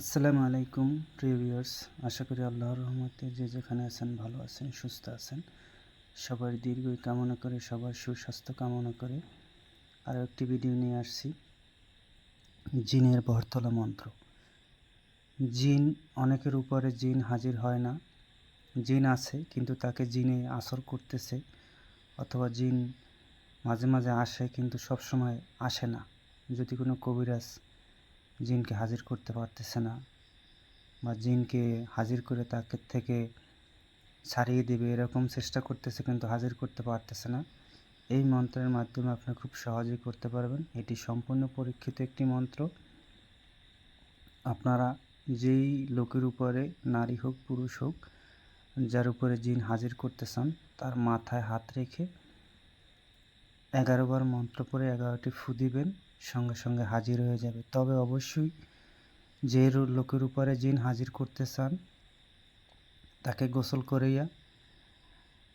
আসসালামু আলাইকুম, প্রিয় ভিউয়ার্স। আশা করি আল্লাহর রহমতে যে যেখানে আছেন, ভালো আছেন, সুস্থ আছেন। সবার দীর্ঘ কামনা করে, সবার সুস্বাস্থ্য কামনা করে আরও একটি ভিডিও নিয়ে আসছি। জিনের বরতলা মন্ত্র। জিন, অনেকের উপরে জিন হাজির হয় না। জিন আছে, কিন্তু তাকে জিনে আসর করতেছে অথবা জিন মাঝে মাঝে আসে, কিন্তু সব সময় আসে না। যদি কোনো কবিরাজ জিনকে হাজির করতে পারতেছে না বা জিনকে হাজির করে তাকে থেকে ছাড়িয়ে দেবে, এরকম চেষ্টা করতেছে কিন্তু হাজির করতে পারতেছে না। এই মন্ত্রের মাধ্যমে আপনি খুব সহজেই করতে পারবেন। এটি সম্পূর্ণ পরীক্ষিত একটি মন্ত্র। আপনারা যেই লোকের উপরে নারী হোক, পুরুষ হোক, যার উপরে জিন হাজির করতে চান, তার মাথায় হাত রেখে এগারো বার মন্ত্র পরে এগারোটি ফু দিবেন, সঙ্গে সঙ্গে হাজির হয়ে যাবে। তবে অবশ্যই যে লোকের উপরে জিন হাজির করতে চান, তাকে গোসল করাইয়া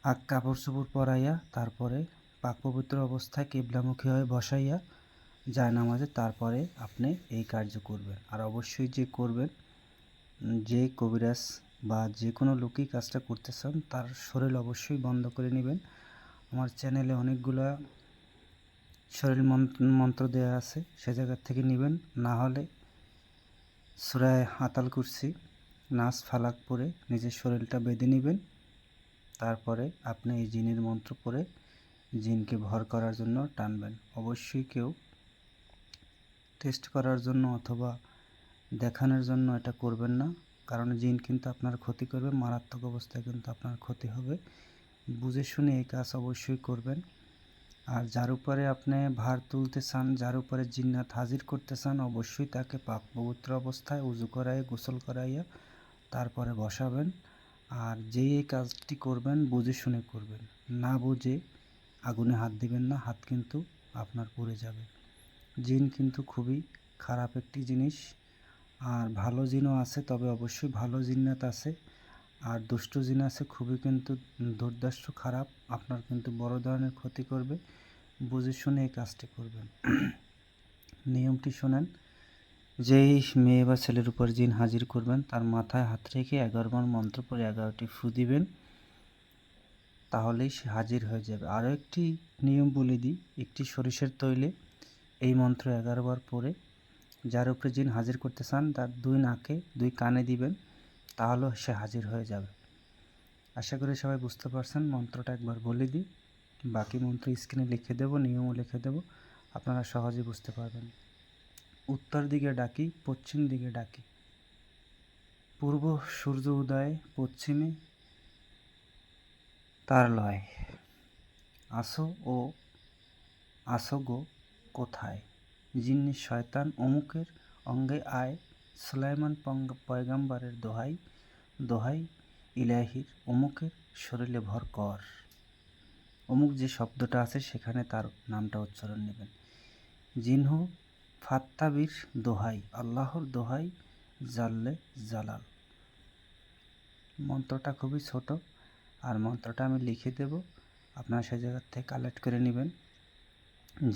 আগ কাপড় চোপড় পরাইয়া, তারপরে পাক পবিত্র অবস্থায় কেবলামুখী হয়ে বসাইয়া যায় নামাজে তারপরে আপনি এই কার্য করবেন। আর অবশ্যই যে করবেন, যে কবিরাজ বা যে কোনো লোকই কাজটা করতে চান, তার শরীর অবশ্যই বন্ধ করে নেবেন। আমার চ্যানেলে অনেকগুলা শরীর মন্ত্র দেওয়া আছে, সে জায়গার থেকে নেবেন। না হলে সুরায় হাতাল কুরসি নাচ ফালাক পরে নিজের শরীরটা বেঁধে নেবেন। তারপরে আপনি এই জিনের মন্ত্র পরে জিনকে ভর করার জন্য টানবেন। অবশ্যই কেউ টেস্ট করার জন্য অথবা দেখানোর জন্য এটা করবেন না, কারণ জিন কিন্তু আপনার ক্ষতি করবে, মারাত্মক অবস্থায় কিন্তু আপনার ক্ষতি হবে। বুঝে শুনে এই কাজ অবশ্যই করবেন। আর যার উপরে আপনি ভার তুলতে চান যার উপরে জিন্নাত হাজির করতে চান অবশ্যই তাকে পাক পবিত্র অবস্থায় উজু করাই গোসল করাইয়া তারপরে বসাবেন। আর যেই এই কাজটি করবেন, বুঝে শুনে করবেন। না বুঝে আগুনে হাত দিবেন না, হাত কিন্তু আপনার পড়ে যাবে। জিন কিন্তু খুবই খারাপ একটি জিনিস। আর ভালো জিনও আছে, তবে অবশ্যই ভালো জিন্নাত আছে। আর দুষ্ট জিন আছে, খুবই কিন্তু দুর্দর্শ খারাপ। আপনার কিন্তু বড় ধরনের ক্ষতি করবে। বুঝে শুনে এই কাজটি করবেন। নিয়মটি শোনেন, যেই মেয়ে বা ছেলের উপর জিন হাজির করবেন, তার মাথায় হাত রেখে এগারোবার মন্ত্র পরে এগারোটি ফু দিবেন, তাহলেই সে হাজির হয়ে যাবে। আরও একটি নিয়ম বলে দিই, একটি সরিষের তৈলে এই মন্ত্র এগারোবার পরে যার উপরে জিন হাজির করতে চান, তার দুই নাকে, দুই কানে দিবেন। তাহলেও সে হাজির হয়ে যাবে। আশা করি সবাই বুঝতে পারছেন, মন্ত্রটা একবার বলে দিই। বাকি মন্ত্র স্ক্রিনে লিখে দেব, নিয়মও লিখে দেব, আপনারা সহজে বুঝতে পারবেন। উত্তর দিকে ডাকি, পশ্চিম দিকে ডাকি। পূর্ব সূর্য উদয়, পশ্চিমে তার লয়। আসো ও আসো গো, কোথায়? জিন্নি শয়তান অমুকের অঙ্গে আয়। সুলাইমান পয়গাম্বারের দোহাই দোহাই ইলাহির অমুকের শরীরে ভর কর। অমুক যে শব্দটা আছে সেখানে তার নামটা উচ্চারণ নেবেন। জিনহু ফাত্তাবির দোহাই, আল্লাহর দোহাই জাল্লে জালাল। মন্ত্রটা খুবই ছোট আর মন্ত্রটা আমি লিখে দেব। আপনারা সেই জায়গার থেকে কালেক্ট করে নেবেন।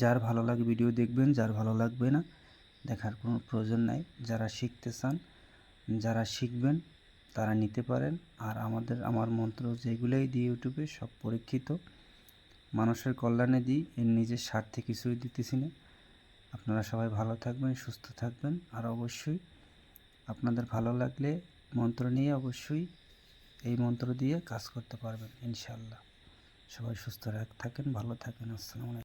যার ভালো লাগে ভিডিও দেখবেন, যার ভালো লাগবে না দেখার কোনো প্রয়োজন নাই। যারা শিখতে চান, যারা শিখবেন, তারা নিতে পারেন। আর আমাদের, আমার মন্ত্র যেগুলোই দিই ইউটিউবে, সব পরীক্ষিত। মানুষের কল্যাণে দিই, এর নিজের স্বার্থে কিছুই দিতেছি না। আপনারা সবাই ভালো থাকবেন, সুস্থ থাকবেন। আর অবশ্যই আপনাদের ভালো লাগলে মন্ত্র নিয়ে অবশ্যই এই মন্ত্র দিয়ে কাজ করতে পারবেন ইনশাল্লাহ সবাই সুস্থ থাকেন, ভালো থাকেন। আসসালামু